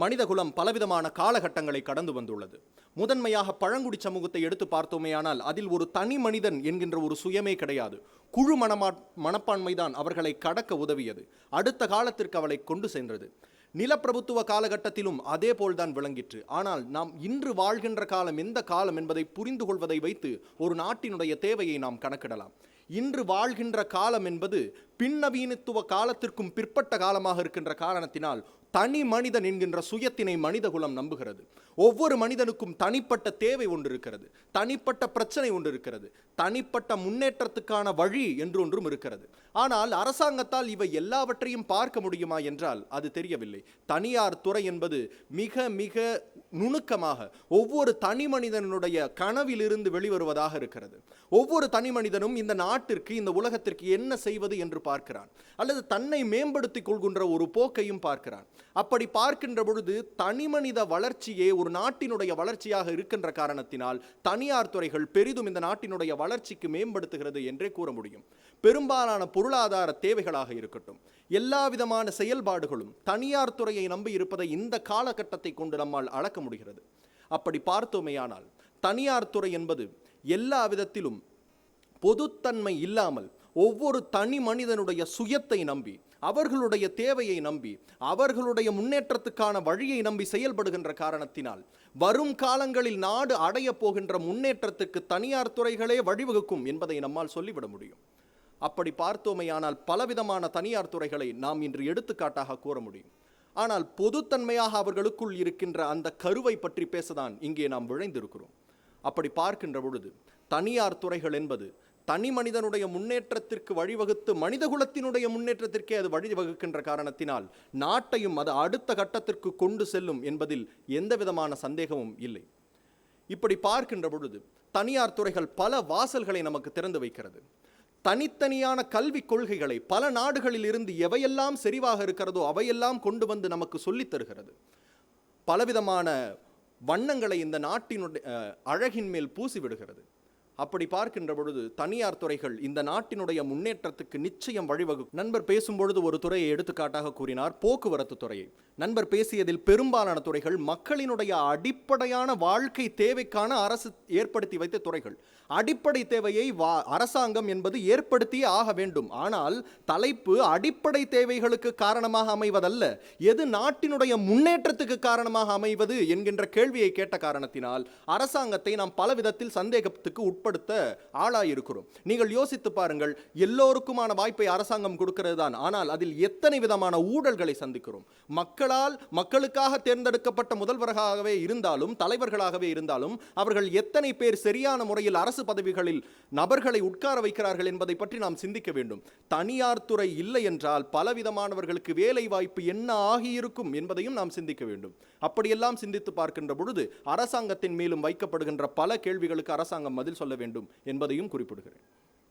மனிதகுலம் பலவிதமான காலகட்டங்களை கடந்து வந்துள்ளது. முதன்மையாக பழங்குடி சமூகத்தை எடுத்து பார்த்தோமேயானால் அதில் ஒரு தனி மனிதன் என்கின்ற ஒரு சுயமே கிடையாது. குழு மனமா மனப்பான்மைதான் அவர்களை கடக்க உதவியது. அடுத்த காலத்திற்கு அவளை கொண்டு சென்றது. நிலப்பிரபுத்துவ காலகட்டத்திலும் அதே போல்தான் விளங்கிற்று. ஆனால் நாம் இன்று வாழ்கின்ற காலம் எந்த காலம் என்பதை புரிந்து கொள்வதை வைத்து ஒரு நாட்டினுடைய தேவையை நாம் கணக்கிடலாம். இன்று வாழ்கின்ற காலம் என்பது பின்னவீனத்துவ காலத்திற்கும் பிற்பட்ட காலமாக இருக்கின்ற காரணத்தினால் தனி மனிதன் என்கின்ற சுயத்தினை மனிதகுலம் நம்புகிறது. ஒவ்வொரு மனிதனுக்கும் தனிப்பட்ட தேவை ஒன்று இருக்கிறது. தனிப்பட்ட பிரச்சனை ஒன்று இருக்கிறது. தனிப்பட்ட முன்னேற்றத்துக்கான வழி என்று ஒன்றும் இருக்கிறது. ஆனால் அரசாங்கத்தால் இவை எல்லாவற்றையும் பார்க்க முடியுமா என்றால் அது தெரியவில்லை. தனியார் துறை என்பது மிக மிக நுணுக்கமாக ஒவ்வொரு தனி மனிதனுடைய கனவிலிருந்து வெளிவருவதாக இருக்கிறது. ஒவ்வொரு தனி மனிதனும் இந்த நாட்டிற்கு இந்த உலகத்திற்கு என்ன செய்வது என்று பார்க்கிறான். அல்லது தன்னை மேம்படுத்திக் கொள்கின்ற ஒரு போக்கையும் பார்க்கிறான். அப்படி பார்க்கின்ற பொழுது தனிமனித வளர்ச்சியே ஒரு நாட்டினுடைய வளர்ச்சியாக இருக்கின்ற காரணத்தினால் தனியார் துறைகள் பெரிதும் இந்த நாட்டினுடைய வளர்ச்சிக்கு மேம்படுத்துகிறது என்றே கூற முடியும். பெரும்பாலான பொருளாதார தேவைகளாக இருக்கட்டும். எல்லா விதமான செயல்பாடுகளும் தனியார் துறையை நம்பி இருப்பதை இந்த காலகட்டத்தை கொண்டு நம்மால் அளக்க முடிகிறது. அப்படி பார்த்தோமேயானால் தனியார் துறை என்பது எல்லா விதத்திலும் பொதுத்தன்மை இல்லாமல் ஒவ்வொரு தனி மனிதனுடைய சுயத்தை நம்பி அவர்களுடைய தேவையை நம்பி அவர்களுடைய முன்னேற்றத்துக்கான வழியை நம்பி செயல்படுகின்ற காரணத்தினால் வரும் காலங்களில் நாடு அடைய போகின்ற முன்னேற்றத்துக்கு தனியார் துறைகளே வழிவகுக்கும் என்பதை நம்மால் சொல்லிவிட முடியும். அப்படி பார்த்தோமையானால் பலவிதமான தனியார் துறைகளை நாம் இன்று எடுத்துக்காட்டாக கூற முடியும். ஆனால் பொதுத்தன்மையாக அவர்களுக்குள் இருக்கின்ற அந்த கருவை பற்றி பேசதான் இங்கே நாம் விழைந்திருக்கிறோம். அப்படி பார்க்கின்ற பொழுது தனியார் துறைகள் என்பது தனி மனிதனுடைய முன்னேற்றத்திற்கு வழிவகுத்து மனிதகுலத்தினுடைய முன்னேற்றத்திற்கே அது வழிவகுக்கின்ற காரணத்தினால் நாட்டையும் அது அடுத்த கட்டத்திற்கு கொண்டு செல்லும் என்பதில் எந்த விதமான சந்தேகமும் இல்லை. இப்படி பார்க்கின்ற பொழுது தனியார் துறைகள் பல வாசல்களை நமக்கு திறந்து வைக்கிறது. தனித்தனியான கல்விக் கொள்கைகளை பல நாடுகளில் இருந்து எவையெல்லாம் செறிவாக இருக்கிறதோ அவையெல்லாம் கொண்டு வந்து நமக்கு சொல்லித் தருகிறது. பலவிதமான வண்ணங்களை இந்த நாட்டினுடைய அஹ், அழகின் மேல் பூசி விடுகிறது அப்படி பார்க்கின்ற பொழுது தனியார் துறைகள் இந்த நாட்டினுடைய முன்னேற்றத்துக்கு நிச்சயம் வழிவகுக்கும். நண்பர் பேசும்பொழுது ஒரு துறையை எடுத்துக்காட்டாக கூறினார் போக்குவரத்து துறையை. நண்பர் பேசியதில் பெரும்பாலான துறைகள் மக்களினுடைய அடிப்படையான வாழ்க்கை தேவைக்கான அரசு ஏற்படுத்தி வைத்த துறைகள். அடிப்படை தேவையை வா அரசாங்கம் என்பது ஏற்படுத்தியே ஆக வேண்டும். ஆனால் தலைப்பு அடிப்படை தேவைகளுக்கு காரணமாக அமைவதல்ல. எது நாட்டினுடைய முன்னேற்றத்துக்கு காரணமாக அமைவது என்கின்ற கேள்வியை கேட்ட காரணத்தினால் அரசாங்கத்தை நாம் பல விதத்தில் சந்தேகத்துக்கு உட்படுத்த ஆளாயிருக்கிறோம். நீங்கள் யோசித்து பாருங்கள் எல்லோருக்குமான வாய்ப்பை அரசாங்கம் கொடுக்கிறது தான் ஆனால் அதில் எத்தனை விதமான ஊழல்களை சந்திக்கிறோம்? மக்களால் மக்களுக்காக தேர்ந்தெடுக்கப்பட்ட முதல்வராகவே இருந்தாலும் தலைவர்களாகவே இருந்தாலும் அவர்கள் எத்தனை பேர் சரியான முறையில் அரசு பதவிகளில் நபர்களை உட்கார வைக்கிறார்கள் என்பதை பற்றி நாம் சிந்திக்க வேண்டும். தனியார் துறை இல்லை என்றால் பலவிதமானவர்களுக்கு வேலை வாய்ப்பு என்ன ஆகியிருக்கும் என்பதையும் நாம் சிந்திக்க வேண்டும். அப்படியெல்லாம் சிந்தித்து பார்க்கின்ற பொழுது அரசாங்கத்தின் மேலும் வைக்கப்படுகின்ற பல கேள்விகளுக்கு அரசாங்கம் பதில் சொல்ல வேண்டும் என்பதையும் குறிப்பிடுகிறேன்.